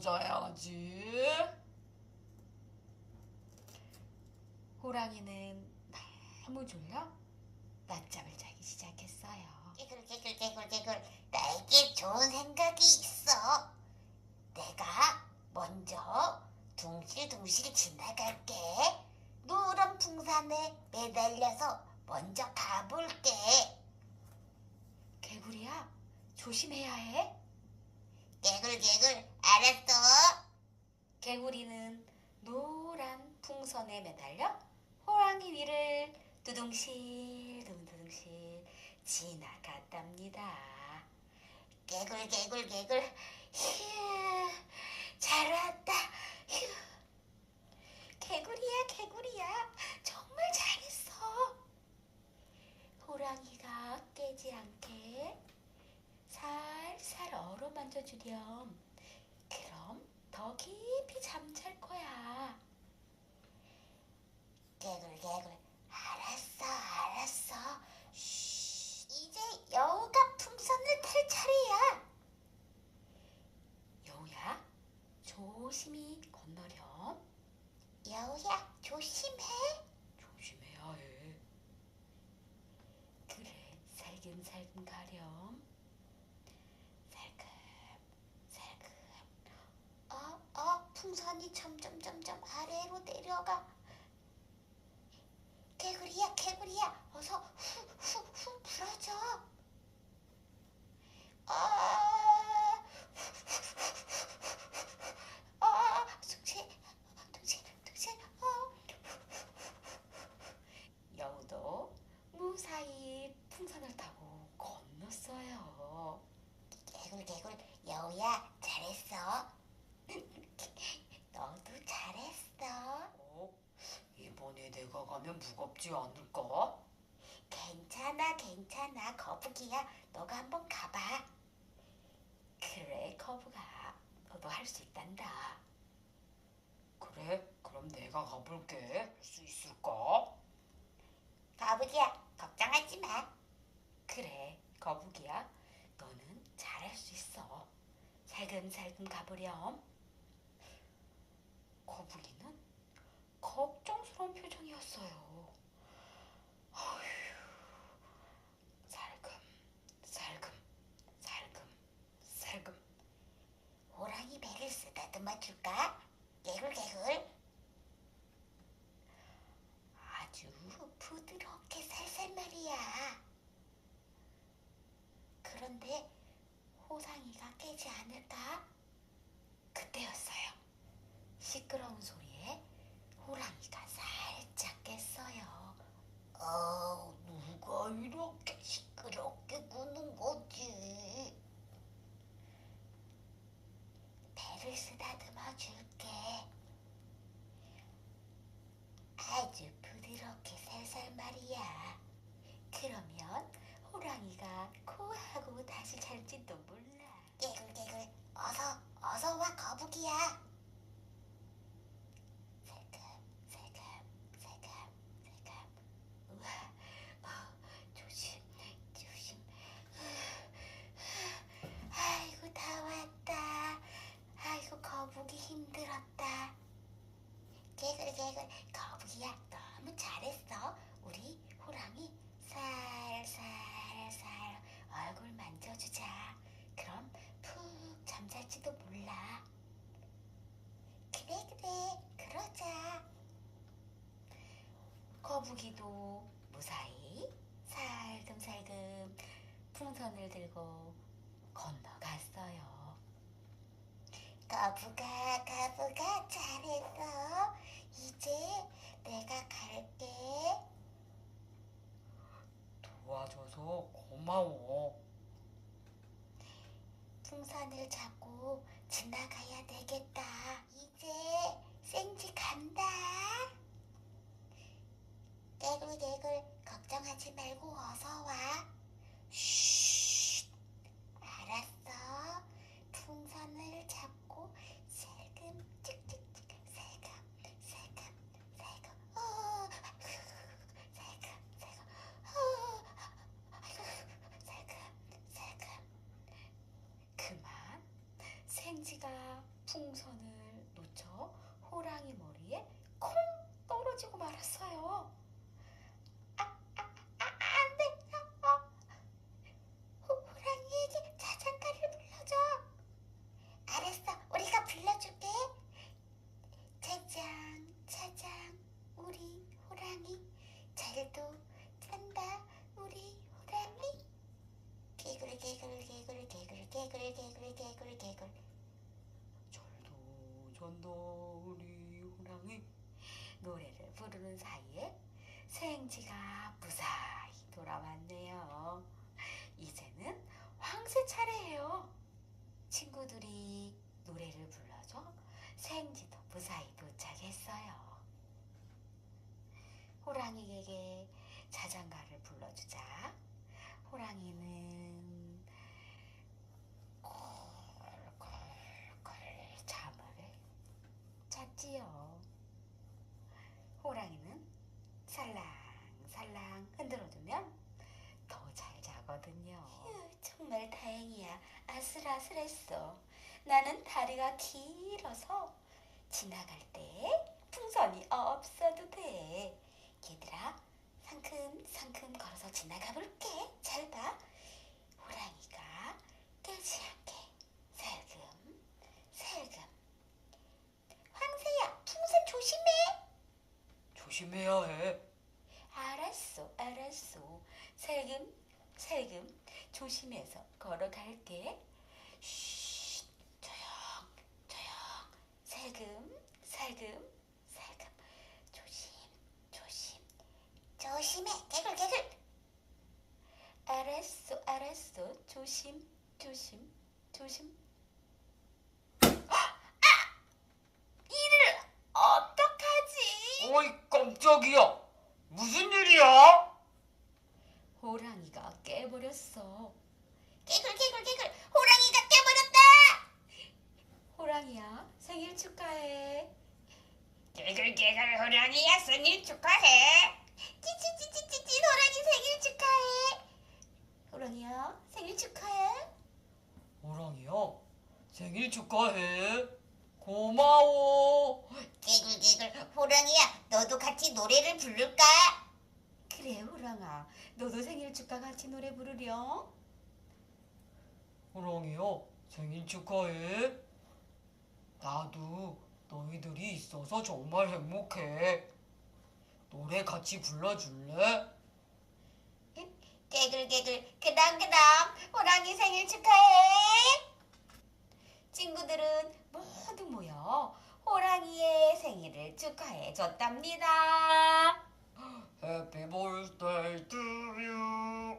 자야지. 호랑이는 너무 졸려 낮잠을 자기 시작했어요. 개굴 개굴 개굴 개굴 나에게 좋은 생각이 있어 내가 먼저 둥실둥실 지나갈게 노란 풍선에 매달려서 먼저 가볼게 개구리야, 조심해야 해. 개굴 개굴 알았어 개구리는 노란 풍선에 매달려 호랑이 위를 두둥실 두둥실 지나갔답니다. 개굴 개굴 개굴 휴, 잘 왔다 휴. 개구리야, 개구리야, 정말 잘했어. 호랑이가 깨지 않게 살살 주렴. 그럼 더 깊이 잠잘 거야. 개굴 개굴 알았어 알았어 쉬, 이제 여우가 풍선을 탈 차례야 여우야, 조심히 건너렴. 여우야 조심해 조심해야 해. 그래, 살금살금 가렴. 살금, 살금. 어, 어, 풍선이 점점 점점 아래로 내려가. 개구리야, 개구리야, 어서 후, 후, 후 불어줘. 아, 아, 둥실, 둥실, 둥실, 어. 여우도 무사히 풍선을 타고 건넜어요. 개굴, 개굴, 여우야, 잘했어. 너도 잘했어. 어? 이번에 내가 가면 무겁지 않을까? 괜찮아, 괜찮아, 거북이야. 너가 한번 가봐. 그래, 거북아. 너도 할 수 있단다. 그래, 그럼 내가 가볼게. 할 수 있을까? 거북이야, 걱정하지 마. 그래, 거북이야. 너는 잘할 수 있어. 살금살금 가보렴. 거북이는 걱정스러운 표정이었어요. 어휴, 살금, 살금, 살금, 살금. 호랑이 배를 쓰다듬어 줄까? 개굴, 개굴. 아주 부드럽게 살살 말이야. 그런데 호랑이가 깨지 않을까? 그때였어요. 시끄러운 소리에 호랑이가 살짝 깼어요. 어, 누가 이렇게 시끄럽게 구는 거지? 배를 쓰다듬어 줄게. 아주 부드럽게 살살 말이야. 그러면 호랑이가 코하고 다시 잘지도 몰라. 개굴 개굴 어서 어서 와 거북이야. 살금 살금 살금 살금. 우와, 어, 조심, 조심. 아이고 다 왔다. 거북이 힘들었다. 개굴 개굴 거북이야 너무 잘했어. 우리 호랑이 살살살 얼굴 만져주자. 그럼 푹 잠잘지도 몰라. 그래 그래 그러자. 거북이도 무사히 살금살금 풍선을 들고 건너갔어요. 거북아 거북아 잘했어. 이제 내가 갈게. 도와줘서 고마워. 풍선을 잡고 지나가야 되겠다. 이제 생지 간다. 개굴개굴 걱정하지 말고 어서 와. 쉿. 알았어. 풍선을 잡고 살금 찍찍찍 살금 살금 살금 어 살금 살금 어 살금 살금 그만 생지가 풍선을 놓쳐 호랑이 머리에 콩 떨어지고 말았어요. 아, 안 돼. 어. 호, 호랑이에게 자장가를 불러줘. 알았어. 우리가 불러줄게. 짜장, 짜장, 우리 호랑이. 잘도 잔다, 우리 호랑이. 개굴, 개굴, 개굴, 개굴, 개굴, 개굴, 개굴. 잘도 잔다 우리 호랑이. 노래를 부르는 사이에 생지가 무사히 돌아왔네요. 이제는 황새 차례예요. 친구들이 노래를 불러줘 생지도 무사히 도착했어요. 호랑이에게 자장가를 불러주자 호랑이는 콜콜콜 잠을 잤지요. 호랑이는 살랑살랑 흔들어주면 더 잘 자거든요. 휴, 정말 다행이야. 아슬아슬했어. 나는 다리가 길어서 지나갈 때 풍선이 없어도 돼. 얘들아, 상큼상큼 걸어서 지나가 볼게. 잘 봐. 호랑이가 깨지 않게 살금, 살금. 황새야, 풍선 조심해. 조심해야 해. 알았어, 알았어. 살금, 살금 조심해서 걸어갈게. 쉬, 조용, 조용. 살금, 살금, 살금. 조심, 조심. 조심해. 개굴, 개굴. 알았어, 알았어. 조심, 조심, 조심. 아! 이를 어떡하지? 어이 깜짝이야. 무슨 일이야? 호랑이가 깨버렸어. 개굴, 개굴, 개굴. 호랑이가 깨버렸다. 호랑이야, 생일 축하해. 개글개글 호랑이야 생일 축하해. 찌찌찌찌찌찌 호랑이 생일 축하해. 호랑이야, 생일 축하해. 호랑이야 생일 축하해. 고마워. 개굴, 개굴. 호랑이야, 너도 같이 노래를 부를까? 그래, 호랑아. 너도 생일 축하 같이 노래 부르렴. 호랑이야 생일 축하해. 나도 너희들이 있어서 정말 행복해. 노래 같이 불러줄래? 개굴. 그럼, 그럼. 호랑이 생일 축하해. 친구들은 모두 모여 호랑이의 생일을 축하해 줬답니다. Happy birthday to you.